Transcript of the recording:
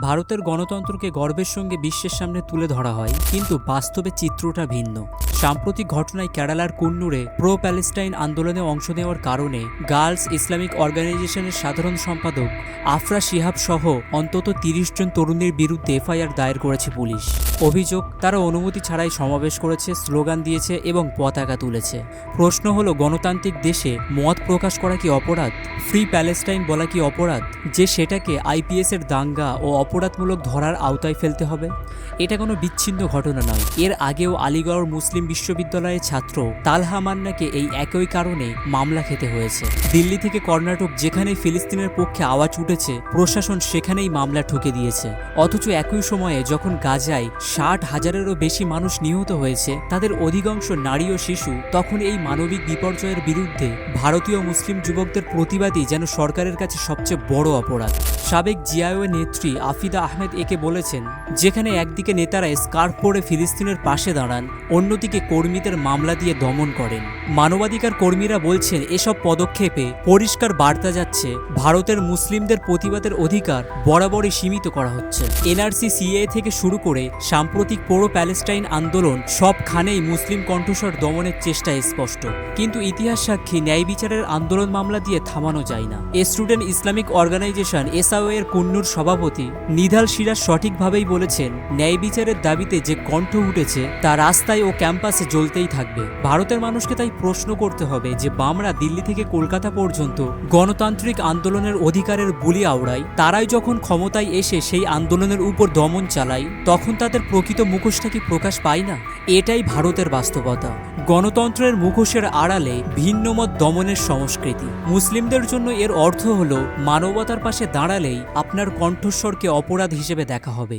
ভারতের গণতন্ত্রকে গর্বের সঙ্গে বিশ্বের সামনে তুলে ধরা হয় কিন্তু বাস্তবে চিত্রটা ভিন্ন। সাম্প্রতিক ঘটনায় কেরালার কুন্নুরে প্রো প্যালেস্টাইন আন্দোলনে অংশ নেওয়ার কারণে গার্লস ইসলামিক অর্গানাইজেশনের সাধারণ সম্পাদক আফরা শিহাব সহ অন্তত তিরিশ জন তরুণীর বিরুদ্ধে এফআইআর দায়ের করেছে পুলিশ। অভিযোগ, তারা অনুমতি ছাড়াই সমাবেশ করেছে, স্লোগান দিয়েছে এবং পতাকা তুলেছে। প্রশ্ন হলো, গণতান্ত্রিক দেশে মত প্রকাশ করা কি অপরাধ? ফ্রি প্যালেস্টাইন বলা কি অপরাধ? যে সেটাকে আইপিএস এর দাঙ্গা ও অপরাধমূলক ধরার আওতায় ফেলতে হবে? এটা কোনো বিচ্ছিন্ন ঘটনা নয়। এর আগেও আলিগড় মুসলিম বিশ্ববিদ্যালয়ের ছাত্র তালহা মান্নাকে এই একই কারণে মামলা খেতে হয়েছে। দিল্লি থেকে কর্ণাটক যেখানেই ফিলিস্তিনের পক্ষে আওয়াজ উঠেছে, প্রশাসন সেখানেই মামলা ঠুকে দিয়েছে। অথচ একই সময়ে যখন গাজায় ষাট হাজারেরও বেশি মানুষ নিহত হয়েছে, তাদের অধিকাংশ নারী ও শিশু, তখন এই মানবিক বিপর্যয়ের বিরুদ্ধে ভারতীয় মুসলিম যুবকদের প্রতিবাদই যেন সরকারের কাছে সবচেয়ে বড় অপরাধ। সাবেক জিআইও নেত্রী আফিদা আহমেদ একে বলেছেন, যেখানে একদিকে নেতারা স্কার্ফ পরে ফিলিস্তিনের পাশে দাঁড়ান, অন্যদিকে কর্মীদের মামলা দিয়ে দমন করেন। মানবাধিকার কর্মীরা বলছেন, এসব পদক্ষেপে পরিষ্কার বার্তা যাচ্ছে, ভারতের মুসলিমদের প্রতিবাদের অধিকার বরাবরই সীমিত করা হচ্ছে। এনআরসি সিএ থেকে শুরু করে সাম্প্রতিক পোড়ো প্যালেস্টাইন আন্দোলন সবখানেই মুসলিম কণ্ঠস্বর দমনের চেষ্টা স্পষ্ট। কিন্তু ইতিহাস সাক্ষী ন্যায় বিচারের আন্দোলন মামলা দিয়ে থামানো যায় না। স্টুডেন্ট ইসলামিক অর্গানাইজেশন এসআও এর কুন্নুর সভাপতি নিধাল সিরাজ সঠিকভাবেই বলেছেন, ন্যায় বিচারের দাবিতে যে কণ্ঠ উঠেছে, তা রাস্তায় ও ক্যাম্পাসে জ্বলতেই থাকবে। ভারতের মানুষকে তাই প্রশ্ন করতে হবে যে, বামরা দিল্লি থেকে কলকাতা পর্যন্ত গণতান্ত্রিক আন্দোলনের অধিকারের বুলি আওড়ায়, তারাই যখন ক্ষমতায় এসে সেই আন্দোলনের উপর দমন চালায়, তখন তাদের প্রকৃত মুখোশটা কি প্রকাশ পায় না? এটাই ভারতের বাস্তবতা। গণতন্ত্রের মুখোশের আড়ালে ভিন্নমত দমনের সংস্কৃতি। মুসলিমদের জন্য এর অর্থ হলো, মানবতার পাশে দাঁড়ালেই আপনার কণ্ঠস্বরকে অপরাধ হিসেবে দেখা হবে।